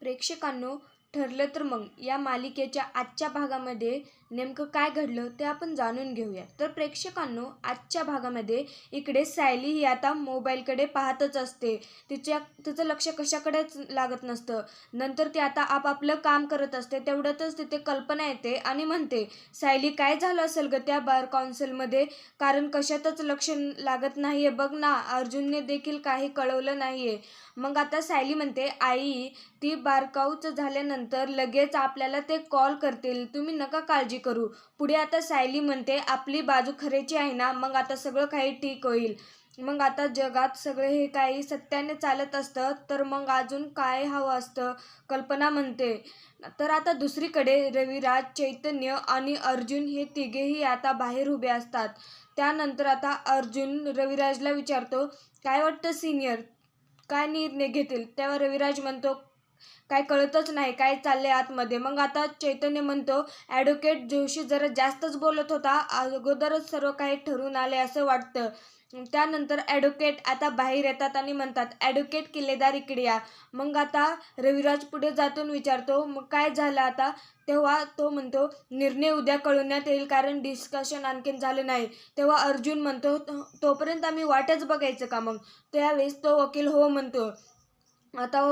प्रेक्षकांनो ठरलं तर मग. या मालिकेच्या आजच्या भागामध्ये नेमकं काय घडलं ते आपण जाणून घेऊया. तर प्रेक्षकांनो आजच्या भागामध्ये इकडे सायली ही आता मोबाईलकडे पाहतच असते. तिच्या तिचं लक्ष कशाकडेच लागत नसतं. नंतर ती आता आपापलं काम करत असते. तेवढ्यातच तिथे कल्पना येते आणि म्हणते सायली काय झालं असेल ग त्या बार काउन्सिलमध्ये कारण कशातच लक्ष लागत नाही आहे बघ ना अर्जुनने देखील काही कळवलं नाही आहे मग आता सायली म्हणते आई ती बारकाऊच झाल्यानंतर लगेच आपल्याला ते कॉल करतील. तुम्ही नका काळजी करू. पुढे आता सायली म्हणते आपली बाजू खरेची आहे ना मग आता सगळं काही ठीक होईल. मग आता जगात सगळे हे काही सत्याने चालत असतं तर मग अजून काय हवं असतं? कल्पना म्हणते. तर आता दुसरीकडे रविराज चैतन्य आणि अर्जुन हे तिघेही आता बाहेर उभे असतात. त्यानंतर आता अर्जुन रविराजला विचारतो काय वाटतं सिनियर काय निर्णय घेतील? तेव्हा रविराज म्हणतो काय कळतच नाही काय चाललंय आतमध्ये. मग आता चैतन्य म्हणतो ॲडव्होकेट जोशी जरा जास्तच बोलत होता अगोदरच सर्व काही ठरवून आले असं वाटतं. त्यानंतर ॲडव्होकेट आता बाहेर येतात आणि म्हणतात ॲडव्होकेट किल्लेदार इकडे या. मग आता रविराज पुढे जातून विचारतो मग काय झालं आता? तेव्हा तो म्हणतो निर्णय उद्या कळवण्यात येईल कारण डिस्कशन आणखीन झालं नाही. तेव्हा अर्जुन म्हणतो तोपर्यंत आम्ही वाटच बघायचं का मग? त्यावेळेस तो वकील हो म्हणतो आता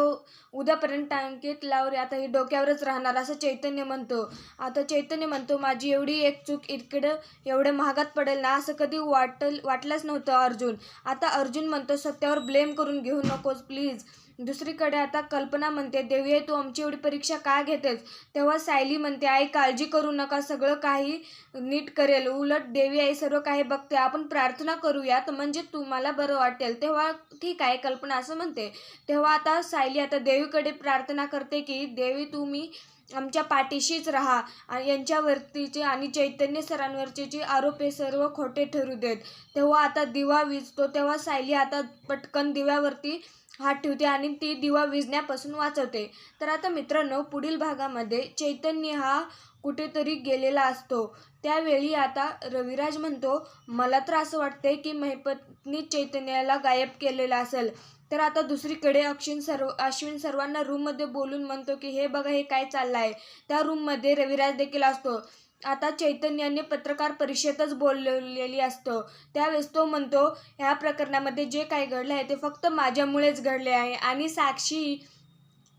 उद्यापर्यंत टांगेत लावरे आता ही डोक्यावरच राहणार असं चैतन्य म्हणतो. आता चैतन्य म्हणतो माझी एवढी एक चूक इकडं एवढं महागात पडेल ना असं कधी वाटल वाटलंच नव्हतं अर्जुन. आता अर्जुन म्हणतो सत्यावर ब्लेम करून घेऊ नकोस प्लीज दुसरीकडे आता कल्पना म्हणते देवी तू आमची एवढी परीक्षा का घेतेस? तेव्हा सायली म्हणते आई काळजी करू नका सगळं काही नीट करेल. उलट देवी आई सर्व काही बघते. आपण प्रार्थना करूयात म्हणजे तुम्हाला बरं वाटेल. तेव्हा ठीक आहे कल्पना असं म्हणते. तेव्हा आता सायली आता देवीकडे प्रार्थना करते की देवी तुम्ही आमच्या पाठीशीच राहा यांच्यावरतीचे आणि चैतन्य सरांवरचे जे आरोप हे सर्व खोटे ठरू देत. तेव्हा आता दिवा विजतो तेव्हा सायली आता पटकन दिव्यावरती हात ठेवते आणि ती दिवा विजण्यापासून वाचवते. तर आता मित्रांनो पुढील भागामध्ये चैतन्य हा कुठेतरी गेलेला असतो. त्यावेळी आता रविराज म्हणतो मला तर असं वाटतंय की महिपत्नी चैतन्याला गायब केलेला असेल. तर आता दुसरीकडे अक्षिन सर्व अश्विन सर्वांना रूममध्ये बोलून म्हणतो की हे बघा हे काय चाललं आहे त्या रूममध्ये रविराज देखील असतो. आता चैतन्याने पत्रकार परिषदच बोललेली असतो. त्यावेळेस तो म्हणतो ह्या प्रकरणामध्ये जे काही घडलं आहे ते फक्त माझ्यामुळेच घडले आहे आणि साक्षी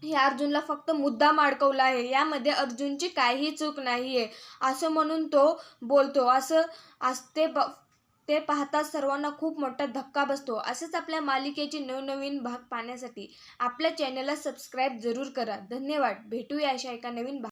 हे अर्जुनला फक्त मुद्दा माडकवला आहे. यामध्ये अर्जुनची काहीही चूक नाही आहे असं म्हणून तो बोलतो. असं असते ते पाहता सर्वांना खूप मोठा धक्का बसतो. असेच आपल्या मालिकेचे नवनवीन भाग पाहण्यासाठी आपल्या चॅनलला सबस्क्राईब जरूर करा. धन्यवाद. भेटूया अशा एका नवीन भाग